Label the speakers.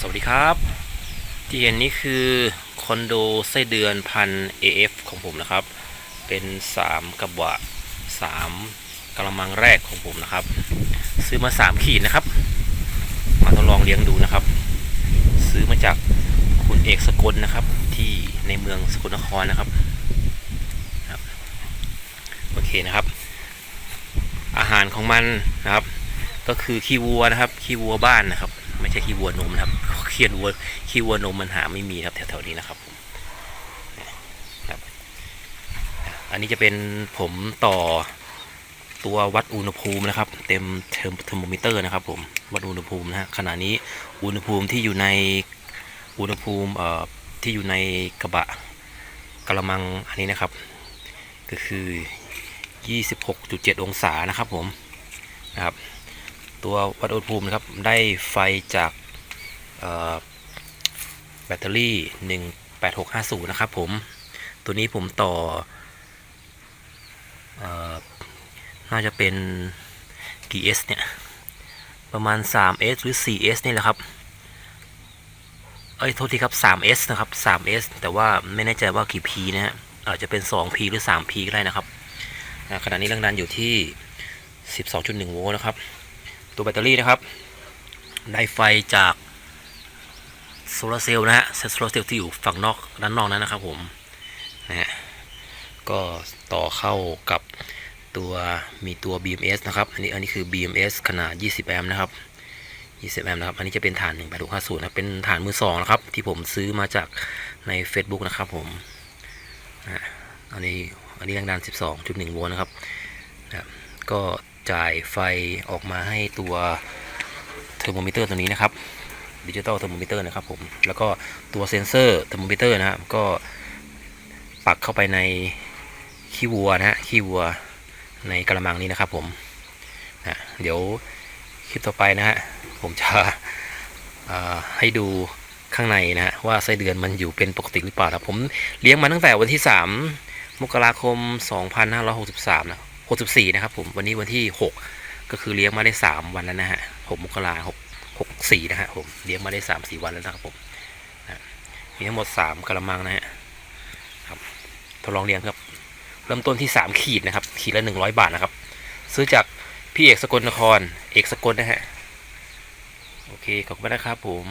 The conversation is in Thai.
Speaker 1: สวัสดีครับ ที่เห็นนี้คือคอนโดไส้เดือนพัน AF ของผมนะครับ เป็น 3 กระบะ3กระมังแรกของผมนะครับ ซื้อมา 3 ขีดนะครับ มาทดลองเลี้ยงดูนะครับ ซื้อมาจากคุณเอกสกลนะครับ ที่ในเมืองสกลนครนะครับครับโอเคนะครับ อาหารของมันนะครับ ก็คือขี้วัวนะครับขี้วัวบ้านนะครับ ไม่ใช่ขี้วัวนมนะครับเขี้วัวขี้วัวนมมันหาไม่มีครับแถวๆนี้นะครับผมครับอันนี้จะเป็นผมต่อตัววัดอุณหภูมินะครับ เต็มเทอร์เทอร์โมมิเตอร์นะครับ ผมวัดอุณหภูมินะฮะขณะนี้อุณหภูมิที่อยู่ในอุณหภูมิเอ่อที่อยู่ในกระบะกระมังอันนี้นะครับ ก็คือ 26.7 องศานะครับผมนะครับ ตัววัดอุณหภูมินะครับ ได้ไฟจากแบตเตอรี่ 18650 นะครับผม ตัวนี้ผมต่ออน่าจะเป็นกี่ S เนี่ย ประมาณ 3S หรือ 4S นี่แหละครับ เอ้ย โทษทีครับ 3S นะครับ 3S แต่ว่าไม่แน่ใจว่ากี่ P นะฮะ อาจจะเป็น 2P หรือ 3P ก็ได้นะครับ ขณะนี้แรงดันอยู่ที่ 12.1 โวลต์นะครับ ตัวแบตเตอรี่นะครับ ได้ไฟจากโซลาร์เซลล์นะฮะโซลาร์เซลล์ที่อยู่ฝั่งนอกด้านนอกนั้นนะครับผมนะฮะก็ต่อเข้ากับตัวมีตัว BMS นะครับ อันนี้อันนี้คือ BMS ขนาด 20 แอมป์นะครับ 20 แอมป์นะครับ อันนี้จะเป็นฐาน 18650 นะ เป็นฐานมือสองนะครับ ที่ผมซื้อมาจากใน Facebook นะครับผมอันนี้อันนี้แรงดัน 12.1 โวลต์นะครับนะครับก็ จ่ายไฟออกมาให้ตัวเทอร์โมมิเตอร์ตัวนี้นะครับดิจิตอลเทอร์โมมิเตอร์นะครับผมแล้วก็ตัวเซนเซอร์เทอร์โมมิเตอร์นะครับก็ปักเข้าไปในขี้วัวนะฮะขี้วัวในกระมังนี้นะครับผมนะเดี๋ยวคลิปต่อไปนะฮะผมจะให้ดูข้างในนะฮะว่าไส้เดือนมันอยู่เป็นปกติหรือเปล่าครับผมเลี้ยงมาตั้งแต่วันที่ 3 มกราคม 2563 นะ 64 นะครับผมวันนี้วันที่ 6 ก็คือเลี้ยงมาได้ 3 วันแล้วนะฮะ6มกราคม6 64นะฮะผมเลี้ยงมาได้ 3 4 วันแล้วนะครับผมมีทั้งหมด 3กระมังนะฮะครับทดลองเลี้ยงครับ เริ่มต้นที่ 3 ขีดนะครับ ขีดละ 100 บาทนะครับ ซื้อจากพี่เอกสกลนคร เอกสกลนะฮะโอเคขอบคุณนะครับผม